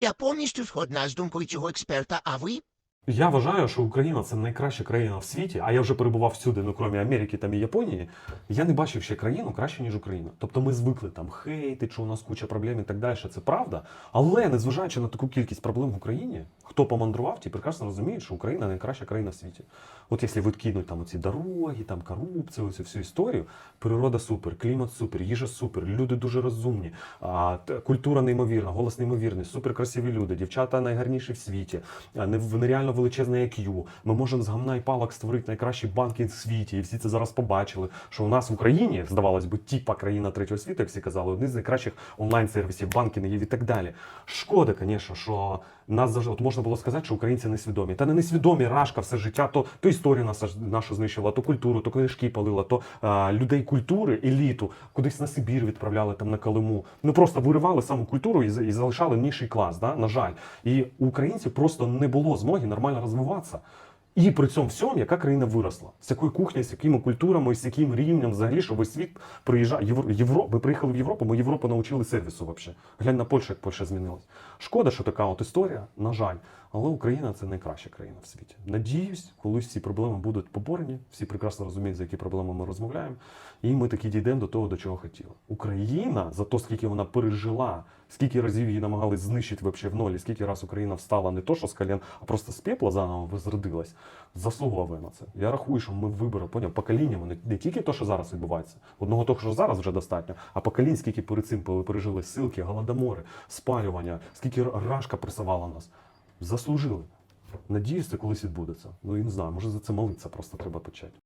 Я повністю згодна з думкою цього експерта, а ви? Я вважаю, що Україна це найкраща країна в світі, а я вже перебував всюди, ну крім Америки там і Японії. Я не бачив ще країну краще, ніж Україна. Тобто ми звикли там хейтити, що у нас куча проблем і так далі. Це правда. Але незважаючи на таку кількість проблем в Україні, хто помандрував, ті прекрасно розуміють, що Україна найкраща країна в світі. От якщо відкинуть там оці дороги, там корупцію, цю всю історію, природа супер, клімат супер, їжа супер, люди дуже розумні, культура неймовірна, голос неймовірний, супер красиві люди, дівчата найгарніші в світі, не- нереально величезне IQ. Ми можемо з гамна і палок створити найкращий банкінг в світі, і всі це зараз побачили. Що у нас в Україні, здавалось би, тіпа країна третього світу, як всі казали, один з найкращих онлайн-сервісів, банкінгів і так далі. Шкода, звісно, що нас завжди от можна було сказати, що українці несвідомі. Та не несвідомі рашка все життя, то, то історію нас, нашу знищила, то культуру, то книжки палила, то а, людей культури, еліту, кудись на Сибір відправляли там на Калиму. Ну просто виривали саму культуру і, і залишали нижчий клас, да? на жаль. І у українців просто не було змоги нормально розвиватися. І при цьому всьому, яка країна виросла, з якою кухнею, з якими культурами, з яким рівнем взагалі, що весь світ приїжджає. Євро... Ми приїхали в Європу, ми Європу навчили сервісу взагалі. Глянь на Польщу, як Польща змінилась. Шкода, що така от історія, на жаль. Але Україна це найкраща країна в світі. Надіюсь, колись ці проблеми будуть поборені. Всі прекрасно розуміють, за які проблеми ми розмовляємо. І ми таки дійдемо до того, до чого хотіли. Україна за те, скільки вона пережила, скільки разів її намагались знищити вообще в нолі, скільки раз Україна встала не то, що з колін, а просто з пепла заново возродилась, заслуговує на це. Я рахую, що ми вибори, поняв, поколіннями, не, не тільки те, що зараз відбувається, одного того, що зараз вже достатньо, а поколінь, скільки перед цим пережили силки, голодомори, спалювання, скільки рашка пресувала нас. Заслужили. Надіюсь, це колись відбудеться. Ну і не знаю, може за це молитися просто треба почати.